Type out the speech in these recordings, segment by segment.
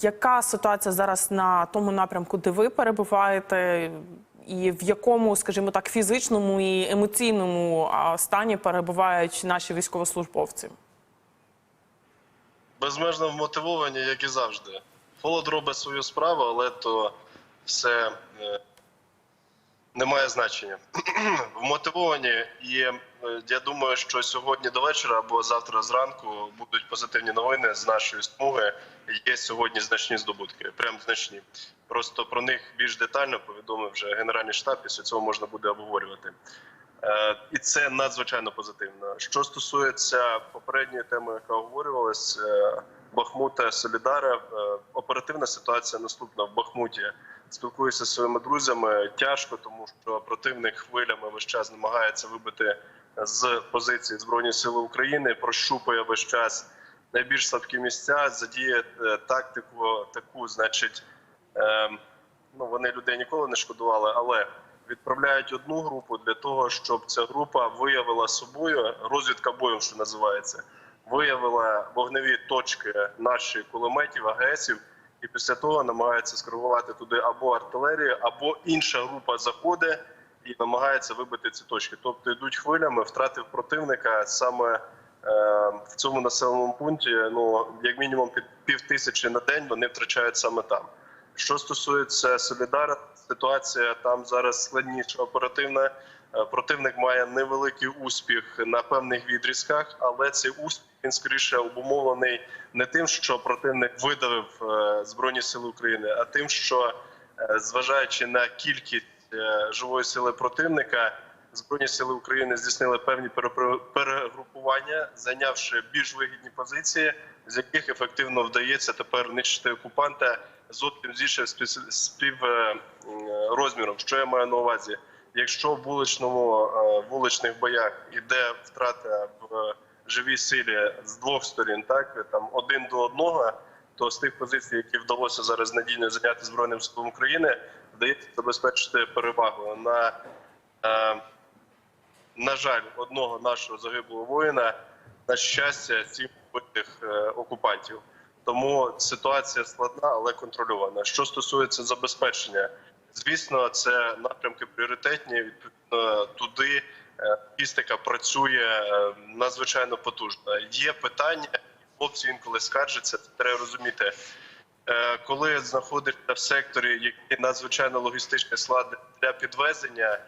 Яка ситуація зараз на тому напрямку, де ви перебуваєте, і в якому, скажімо так, фізичному і емоційному стані перебувають наші військовослужбовці? безмежно вмотивовані, як і завжди. Холод робить свою справу, але то все е, не має значення. Вмотивовані, і е, я думаю, що сьогодні до вечора або завтра зранку будуть позитивні новини з нашої смуги. Є сьогодні значні здобутки, прям значні. Просто про них більш детально повідомив вже Генеральний штаб. Після цього можна буде обговорювати. Е, І це надзвичайно позитивно. Що стосується попередньої теми, яка обговорювалась е, Бахмута Солідара, оперативна ситуація наступна в Бахмуті. Спілкуюся зі своїми друзями. Тяжко, тому що противник хвилями весь час намагається вибити з позиції збройні сили України, прощупує весь час найбільш слабкі місця, задіє е, тактику таку, значить. е, ну вони людей ніколи не шкодували, але відправляють одну групу для того, щоб ця група виявила собою розвідка бою, що називається, виявила вогневі точки наших кулеметів, АГСів, і після того намагається скерувати туди або артилерію, або інша група заходить і намагається вибити ці точки. Тобто йдуть хвилями, втратив противника саме. е, В цьому населеному пункті ну як мінімум під пів тисячі на день вони втрачають саме там. Що стосується Солідара, ситуація там зараз складніша оперативна. Е, Противник має невеликий успіх на певних відрізках, але цей успіх він скоріше обумовлений не тим, що противник видавив е, збройні сили України, а тим, що е, зважаючи на кількість е, живої сили противника, збройні сили України здійснили певні перегрупування, зайнявши більш вигідні позиції, з яких ефективно вдається тепер нищити окупанта зовсім з іншим спів- спів е, м, розміром. Що я маю на увазі? Якщо в вуличному вуличних боях іде втрата в живій силі з двох сторін, так там один до одного, то з тих позицій, які вдалося зараз надійно зайняти збройним силам України, вдається забезпечити перевагу на. е, на жаль, одного нашого загиблого воїна, на щастя, сім вбитих е, окупантів. Тому ситуація складна, але контрольована. Що стосується забезпечення, звісно, це напрямки пріоритетні. Відповідно, туди логістика працює е, надзвичайно потужно. Є питання, хлопці інколи скаржаться. Це треба розуміти. Е, Коли знаходишся в секторі, який надзвичайно логістичний склад для підвезення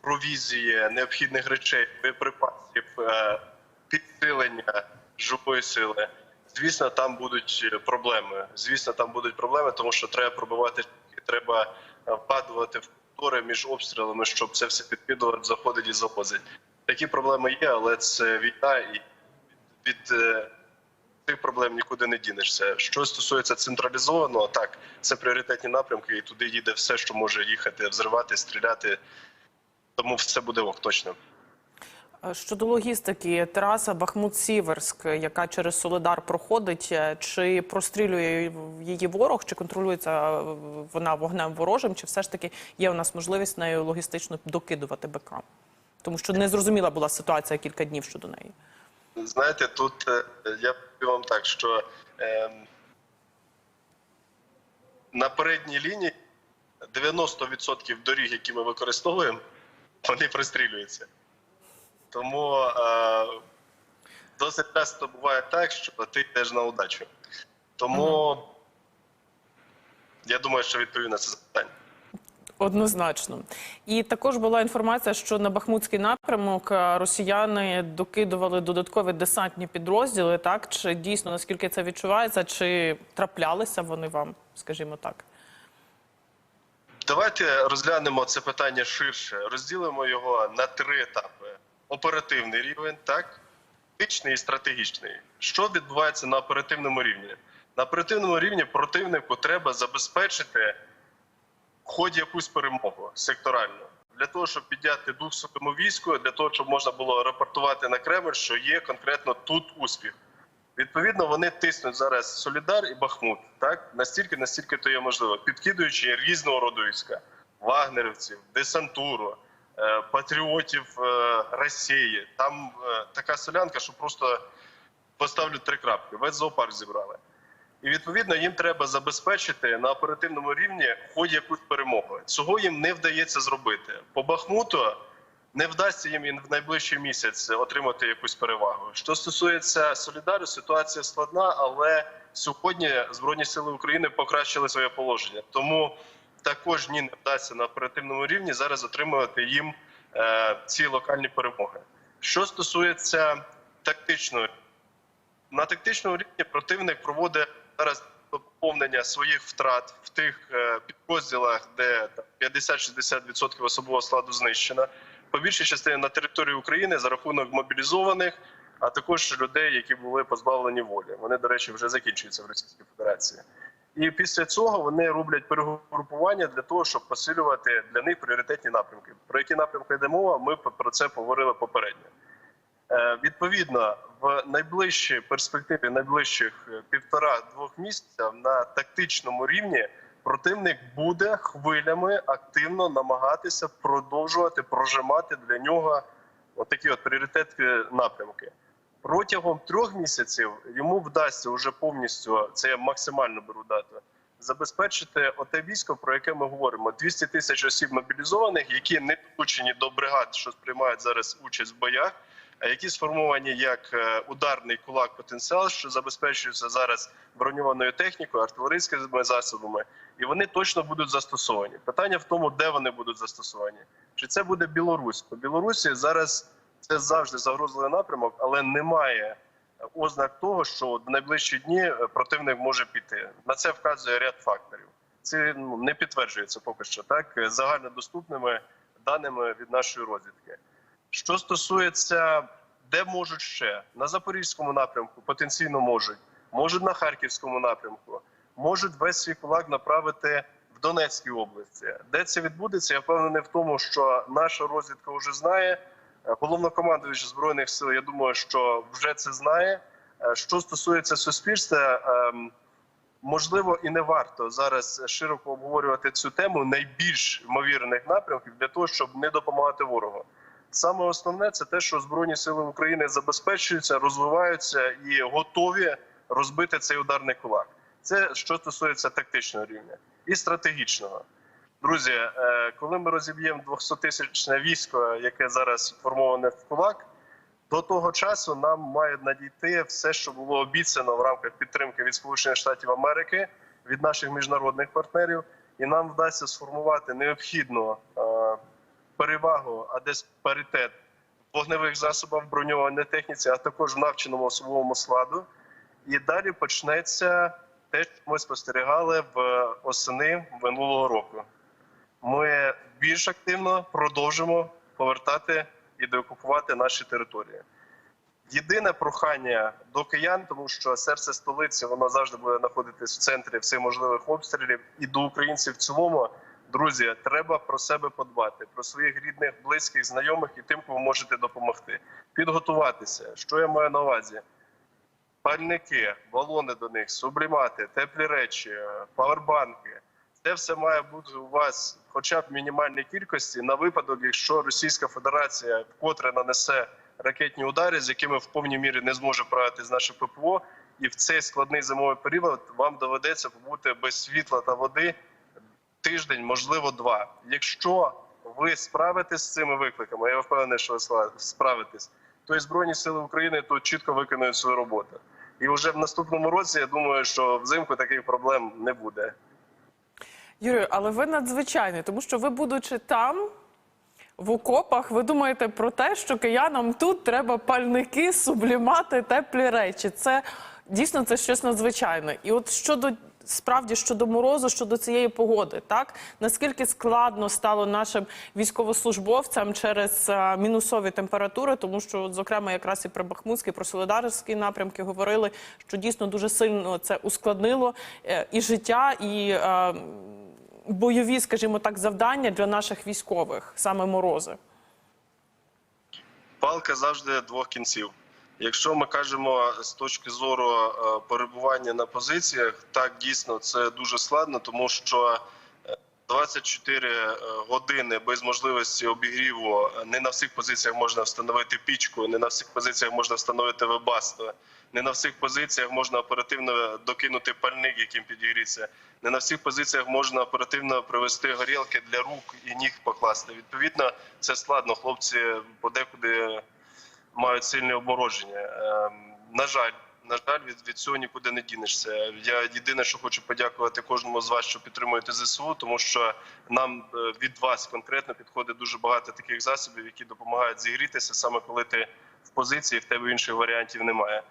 провізії, необхідних речей, боєприпасів, е, підсилення живої сили. Звісно, там будуть е, проблеми. Звісно, там будуть проблеми, тому що треба пробивати, треба е, вкладувати в контори між обстрілами, щоб це все підкидувати, заходить і завозить. Такі проблеми є, але це війна, і від е, цих проблем нікуди не дінешся. Що стосується централізованого, так це пріоритетні напрямки, і туди їде все, що може їхати, взривати, стріляти. Тому все буде ок, точно. Е, Щодо логістики, траса Бахмут-Сіверськ, яка через Солидар проходить, е, чи прострілює її ворог, чи контролюється е, вона вогнем ворожим, чи все ж таки є у нас можливість нею логістично докидувати БК? Тому що незрозуміла була ситуація кілька днів щодо неї. Знаєте, тут я вам так, що е, на передній лінії 90% доріг, які ми використовуємо, вони пристрілюються. Тому е, досить часто буває так, що ти йдеш на удачу. Тому я думаю, що відповів на це запитання. Однозначно. І також була інформація, що на Бахмутський напрямок е, росіяни докидували додаткові десантні підрозділи. Так чи дійсно наскільки це відчувається, чи траплялися вони вам, скажімо так? Давайте розглянемо це питання ширше. Розділимо його на три етапи: оперативний рівень, так, тактичний і стратегічний. Що відбувається на оперативному рівні? На оперативному рівні противнику треба забезпечити хоч якусь перемогу секторально. Для того, щоб підняти дух своєму війську, для того, щоб можна було рапортувати на Кремль, що є конкретно тут успіх. Відповідно, вони тиснуть зараз Солідар і Бахмут, так настільки, настільки то є можливо, підкидуючи різного роду війська, вагнерівців, десантуру, патріотів е, Росії. Там е, така солянка, що просто поставлю три крапки. Весь зоопарк зібрали. І відповідно їм треба забезпечити на оперативному рівні хоч якусь перемогу. Цього їм не вдається зробити. По Бахмуту не вдасться їм і в найближчий місяць отримати якусь перевагу. Що стосується Солідару, ситуація складна, але сьогодні Збройні сили України покращили своє положення. Тому також ні не вдасться на оперативному рівні зараз отримувати їм е, ці локальні перемоги. Що стосується тактичної, на тактичному рівні противник проводить зараз поповнення своїх втрат в тих е, підрозділах, де там, 50-60% особового складу знищено. По більшій частині на території України за рахунок мобілізованих, а також людей, які були позбавлені волі. Вони, до речі, вже закінчуються в Російській Федерації. І після цього вони роблять перегрупування для того, щоб посилювати для них пріоритетні напрямки. Про які напрямки йде мова, ми про це говорили попередньо. Е, Відповідно, в найближчій перспективі найближчих е, півтора-двох місяців на тактичному рівні противник буде хвилями активно намагатися продовжувати прожимати для нього отакі от пріоритетні напрямки. Протягом трьох місяців йому вдасться вже повністю це я максимально беру дату. Забезпечити оте військо, про яке ми говоримо: 200 тисяч осіб мобілізованих, які не долучені до бригад, що сприймають зараз участь в боях, а які сформовані як е, ударний кулак потенціал, що забезпечується зараз броньованою технікою, артилерійськими засобами, і вони точно будуть застосовані. Питання в тому, де вони будуть застосовані. Чи це буде Білорусь? По Білорусі зараз це завжди загрозливий напрямок, але немає ознак того, що в найближчі дні е, противник може піти. На це вказує ряд факторів. Це ну, не підтверджується поки що так е, загальнодоступними даними від нашої розвідки. Що стосується де можуть ще на запорізькому напрямку, потенційно можуть, можуть на харківському напрямку, можуть весь свій кулак направити в Донецькій області. Де це відбудеться? Я впевнений в тому, що наша розвідка вже знає. Головнокомандуючий збройних сил, я думаю, що вже це знає. Е, Що стосується суспільства, ем, можливо, і не варто зараз широко обговорювати цю тему найбільш ймовірних напрямків для того, щоб не допомагати ворогу. Саме основне це те, що збройні сили України забезпечуються, розвиваються і готові розбити цей ударний кулак. Це що стосується тактичного рівня і стратегічного. Друзі, е, коли ми розіб'ємо 200-тисячне військо, яке зараз формоване в кулак, до того часу нам має надійти все, що було обіцяно в рамках підтримки від Сполучених Штатів Америки, від наших міжнародних партнерів, і нам вдасться сформувати необхідну е, перевагу, а десь паритет вогневих засобах броньованої техніці, а також в навченому особовому складу. І далі почнеться те, що ми спостерігали в осени минулого року. Ми більш активно продовжимо повертати і деокупувати наші території. Єдине прохання до киян, тому що серце столиці воно завжди буде знаходитись в центрі всіх можливих обстрілів, і до українців в цілому. Друзі, треба про себе подбати, про своїх рідних, близьких, знайомих і тим, кому можете допомогти. Підготуватися. Що я маю на увазі? Пальники, балони до них, сублімати, теплі речі, павербанки. Це все має бути у вас, хоча б мінімальній кількості, на випадок, якщо Російська Федерація вкотре нанесе ракетні удари, з якими в повній мірі не зможе вправитись з наше ППО, і в цей складний зимовий період вам доведеться побути без світла та води тиждень, можливо, два. Якщо ви справитесь з цими викликами, я впевнений, що ви справитесь, то і збройні сили України тут чітко виконують свою роботу. І вже в наступному році я думаю, що взимку таких проблем не буде. Юрію, але ви надзвичайний, тому що ви, будучи там. В окопах ви думаєте про те, що киянам тут треба пальники, сублімати, теплі речі. Це дійсно це щось надзвичайне. І от щодо справді щодо морозу, щодо цієї погоди, так наскільки складно стало нашим військовослужбовцям через е, мінусові температури, тому що, зокрема, якраз і про Бахмутський, про Солидарські напрямки говорили, що дійсно дуже сильно це ускладнило е, і життя, і е, бойові, скажімо так, завдання для наших військових, саме морози. Палка завжди двох кінців. Якщо ми кажемо з точки зору е, перебування на позиціях, так дійсно це дуже складно, тому що е, 24 е, години без можливості обігріву. Е, Не на всіх позиціях можна встановити пічку, не на всіх позиціях можна встановити вебасто, не на всіх позиціях можна оперативно докинути пальник, яким підігріться. Не на всіх позиціях можна оперативно привести горілки для рук і ніг покласти. Відповідно, це складно. Хлопці подекуди мають сильне обмороження. Ем, На жаль, на жаль, від, від цього нікуди не дінешся. Я єдине, що хочу подякувати кожному з вас, що підтримуєте ЗСУ, тому що нам е, від вас конкретно підходить дуже багато таких засобів, які допомагають зігрітися саме коли ти в позиції, в тебе інших варіантів немає.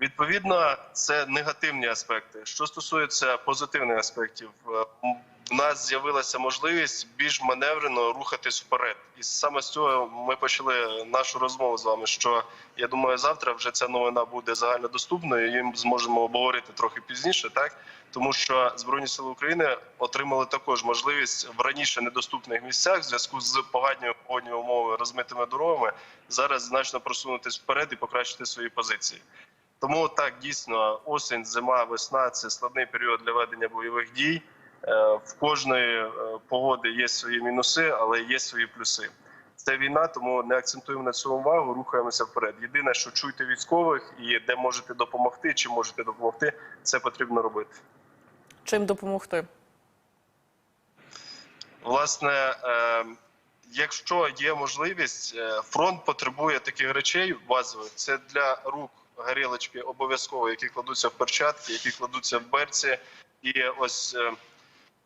Відповідно, це негативні аспекти. Що стосується позитивних аспектів, в нас з'явилася можливість більш маневрено рухатись вперед, і саме з цього ми почали нашу розмову з вами. Що я думаю, завтра вже ця новина буде загальнодоступною. ми зможемо обговорити трохи пізніше, так тому що збройні сили України отримали також можливість в раніше недоступних місцях в зв'язку з поганими погодніми умовами, розмитими дорогами зараз значно просунутись вперед і покращити свої позиції. Тому так дійсно осінь, зима, весна це складний період для ведення бойових дій. Е, В кожної е, погоди є свої мінуси, але є свої плюси. Це війна, тому не акцентуємо на цьому увагу, рухаємося вперед. Єдине, що чуйте військових і де можете допомогти, чи можете допомогти, це потрібно робити. Чим допомогти? Власне, е, якщо є можливість, фронт потребує таких речей базових. Це для рук горілочки обов'язково, які кладуться в перчатки, які кладуться в берці. І ось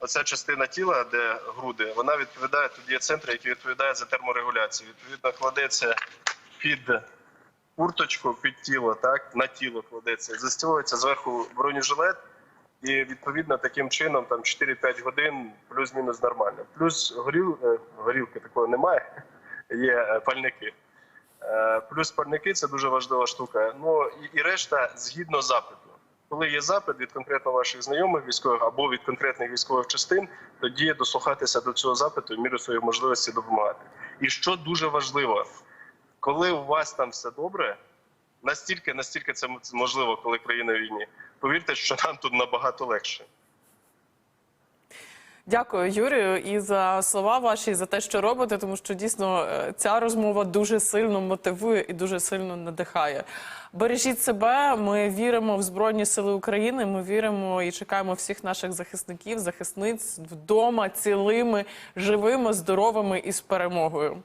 оця частина тіла, де груди, вона відповідає. Тут є центр, який відповідає за терморегуляцію. Відповідно, кладеться під курточку, під тіло, так на тіло кладеться, застілується зверху бронежилет. І відповідно таким чином там 4-5 годин плюс-мінус нормально. Плюс горіл, е, горілки такого немає, є е, пальники. Е, Плюс пальники це дуже важлива штука. Ну і, і решта згідно запиту. Коли є запит від конкретно ваших знайомих військових або від конкретних військових частин, тоді дослухатися до цього запиту в міру своїх можливості допомагати. І що дуже важливо, коли у вас там все добре, настільки, настільки це можливо, коли країна війні, повірте, що нам тут набагато легше. Дякую, Юрію, і за слова ваші, і за те, що робите, тому що дійсно е, ця розмова дуже сильно мотивує і дуже сильно надихає. Бережіть себе. Ми віримо в Збройні Сили України. Ми віримо і чекаємо всіх наших захисників, захисниць вдома, цілими, живими, здоровими і з перемогою.